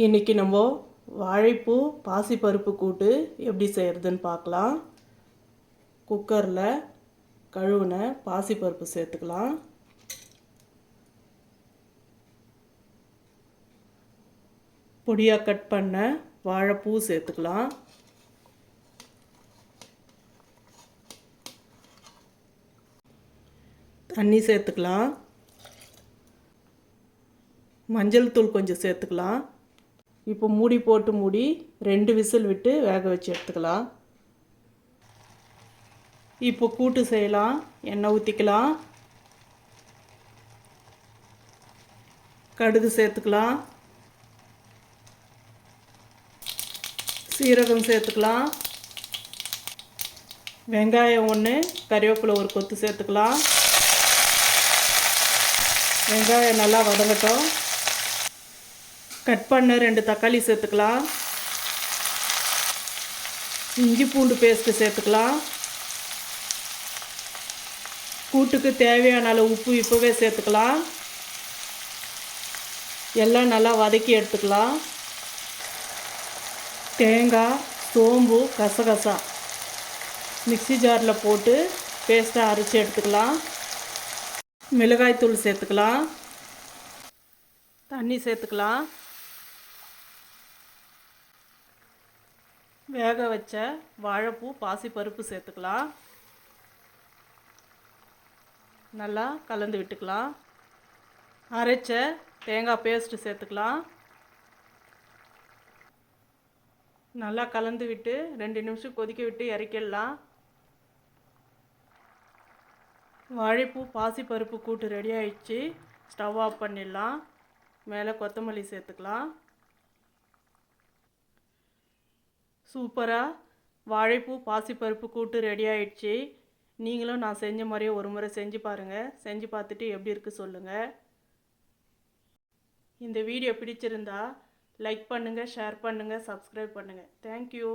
இன்றைக்கி நம்ம வாழைப்பூ பாசிப்பருப்பு கூட்டு எப்படி செய்கிறதுன்னு பார்க்கலாம். குக்கரில் கழுவுன பாசிப்பருப்பு சேர்த்துக்கலாம். பொடியாக கட் பண்ண வாழைப்பூ சேர்த்துக்கலாம். தண்ணி சேர்த்துக்கலாம். மஞ்சள் தூள் கொஞ்சம் சேர்த்துக்கலாம். இப்போ மூடி போட்டு மூடி ரெண்டு விசில் விட்டு வேக வச்சு எடுத்துக்கலாம். இப்போ கூட்டு செய்யலாம் எண்ணெய் ஊற்றிக்கலாம் கடுகு சேர்த்துக்கலாம். சீரகம் சேர்த்துக்கலாம். வெங்காயம் ஒன்று கறிவேப்பிலை ஒரு கொத்து சேர்த்துக்கலாம். வெங்காயம் நல்லா வதங்கட்டும். கட் பண்ண ரெண்டு தக்காளி சேர்த்துக்கலாம். இஞ்சி பூண்டு பேஸ்ட்டு சேர்த்துக்கலாம். கூட்டுக்கு தேவையான அளவு உப்பு இப்போவே சேர்த்துக்கலாம். எல்லாம் நல்லா வதக்கி எடுத்துக்கலாம். தேங்காய் சோம்பு கசகசா. மிக்சி ஜாரில் போட்டு பேஸ்ட்டாக அரைச்சி எடுத்துக்கலாம். மிளகாய்த்தூள் சேர்த்துக்கலாம். தண்ணி சேர்த்துக்கலாம். வேக வச்ச வாழைப்பூ பாசிப்பருப்பு சேர்த்துக்கலாம். நல்லா கலந்து விட்டுக்கலாம். அரைச்ச தேங்காய் பேஸ்ட்டு சேர்த்துக்கலாம். நல்லா கலந்து விட்டு ரெண்டு நிமிஷம் கொதிக்க விட்டு இறக்கிடலாம். வாழைப்பூ பாசிப்பருப்பு கூட்டு ரெடி ஆயிடுச்சு. ஸ்டவ் ஆஃப் பண்ணிடலாம். மேலே கொத்தமல்லி சேர்த்துக்கலாம். சூப்பராக வாழைப்பூ பாசிப்பருப்பு கூட்டு ரெடி ஆயிடுச்சு. நீங்களும் நான் செஞ்ச மாதிரியே ஒரு முறை செஞ்சு பாருங்கள் செஞ்சு பார்த்துட்டு எப்படி இருக்குது சொல்லுங்கள் இந்த வீடியோ பிடிச்சிருந்தா லைக் பண்ணுங்கள் ஷேர் பண்ணுங்கள் சப்ஸ்கிரைப் பண்ணுங்கள் தேங்க்யூ